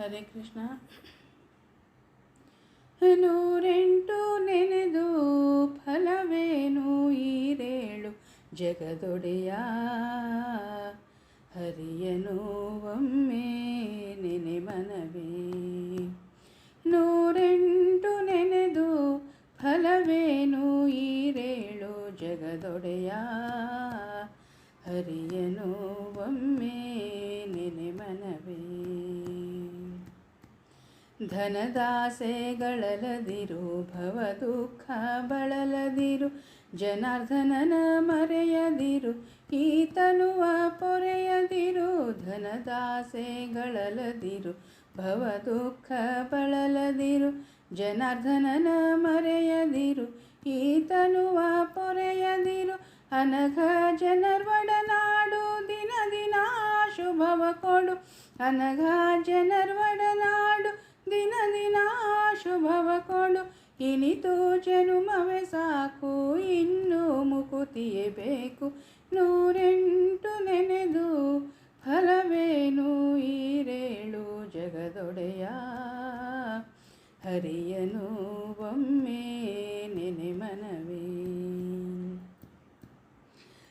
ಹರೇ ಕೃಷ್ಣ ನೂರೆಂಟು ನೆನೆದು ಫಲವೇನು ಈರೇಳು ಜಗದೊಡೆಯ ಹರಿಯನು ಒಮ್ಮೆ ನೆನೆ ಮನವೇ ನೂರೆಂಟು ನೆನೆದು ಫಲವೇನು ಈರೇಳು ಜಗದೊಡೆಯ ಹರಿಯನು ಒಮ್ಮೆ ನೆನೆ ಮನವೇ ಧನದಾಸೆಗಳಲದಿರು ಭವ ದುಃಖ ಬಳಲದಿರು, ಜನಾರ್ದನನ ಮರೆಯದಿರು ಈತನುವ ಪೊರೆಯದಿರು ಧನದಾಸೆಗಳಲದಿರು ಭವ ದುಃಖ ಬಳಲದಿರು, ಜನಾರ್ದನನ ಮರೆಯದಿರು ಈತನುವ ಪೊರೆಯದಿರು, ಅನಘ ಜನರ್ವಡನಾಡು, ದಿನ ದಿನ ಶುಭವ ಕೊಡು, ಅನಘ ಜನರ್ವಡನಾಡು ದಿನ ದಿನ ಶುಭವ ಕೊಡು ಇನಿತು ಜನುಮವೆ ಸಾಕು, ಇನ್ನು ಮುಕುತಿಯೇ ಬೇಕು. ನೂರೆಂಟು ನೆನೆದು ಫಲವೇನು ಈರೇಳು ಜಗದೊಡೆಯ. ಹರಿಯನು ಒಮ್ಮೆ ನೆನೆ ಮನವೇ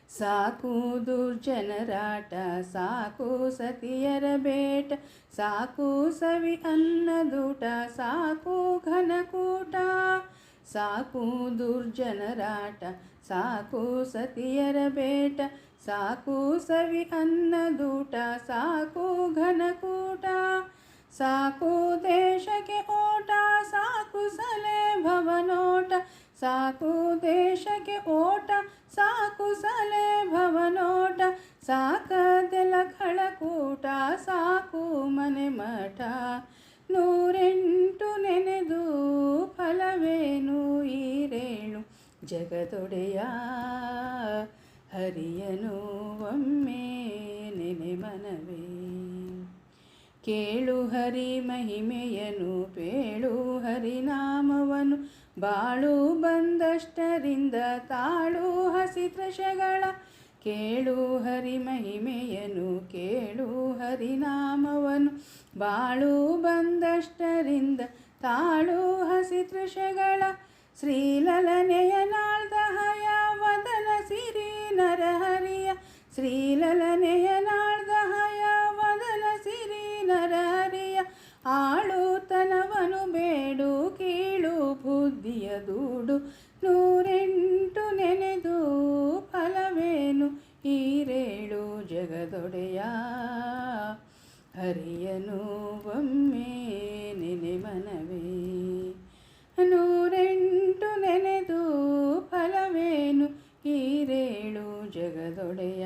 ಸಾಕು ದುರ್ಜನರಾಟ, ಸಾಕು ಸತಿಯರ ಬೇಟ, ಸಾಕು ಸವಿ ಅನ್ನದೂಟ ಸಾಕು ಘನಕೂಟ ಸಾಕು ದುರ್ಜನರಾಟ, ಸಾಕು ಸತಿಯರ ಬೇಟ, ಸಾಕು ಸವಿ ಅನ್ನದೂಟ ಸಾಕು ಘನಕೂಟ ಸಾಕು ದೇಶಕ್ಕೆ ಓಟ, ಸಾಕು ಸಲ ಸಾಕು ದೇಶಕ್ಕೆ ಓಟ, ಸಾಕು ಸಲೆ ಭವನೋಟ, ಸಾಕದೆಲ್ಲ ಖಳಕೂಟ ಸಾಕು ಮನೆ ಮಠ. ನೂರೆಂಟು ನೆನೆದು ಫಲವೇನು ಈರೇಳು ಜಗದೊಡೆಯ? ಹರಿಯನು ಒಮ್ಮೆ ನೆನೆ ಮನವೇ. ಕೇಳು ಹರಿ ಮಹಿಮೆಯನು, ಪೇಳು ಹರಿನಾಮವನು ಬಾಳು ಬಂದಷ್ಟರಿಂದ ತಾಳು ಹಸಿ ತ್ರಷಗಳ ಕೇಳು ಹರಿ ಮಹಿಮೆಯನು, ಕೇಳು ಹರಿನಾಮವನು ಬಾಳು ಬಂದಷ್ಟರಿಂದ ತಾಳು ಹಸಿ ತ್ರಷಗಳ ಶ್ರೀಲಲನೆಯ ನಾಳ್ದಹಯ ವದನ ಸಿರಿ ನರಹರಿಯ. ಬುದ್ಧಿಯ ದೂಡು ನೂರೆಂಟು ನೆನೆದು ಫಲವೇನು? ಈರೇಳು ಜಗದೊಡೆಯ? ಹರಿಯನು ಒಮ್ಮೆ ನೆನೆ ಮನವೇ. ನೂರೆಂಟು ನೆನೆದು ಫಲವೇನು? ಈರೇಳು ಜಗದೊಡೆಯ?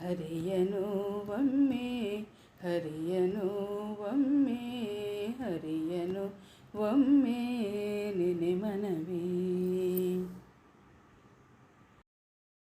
ಹರಿಯನು ಒಮ್ಮೆ ಹರಿಯನು ಒಮ್ಮೆ ಹರಿಯನು ಒಮ್ಮೆ ನೆನೆ ಮನವೇ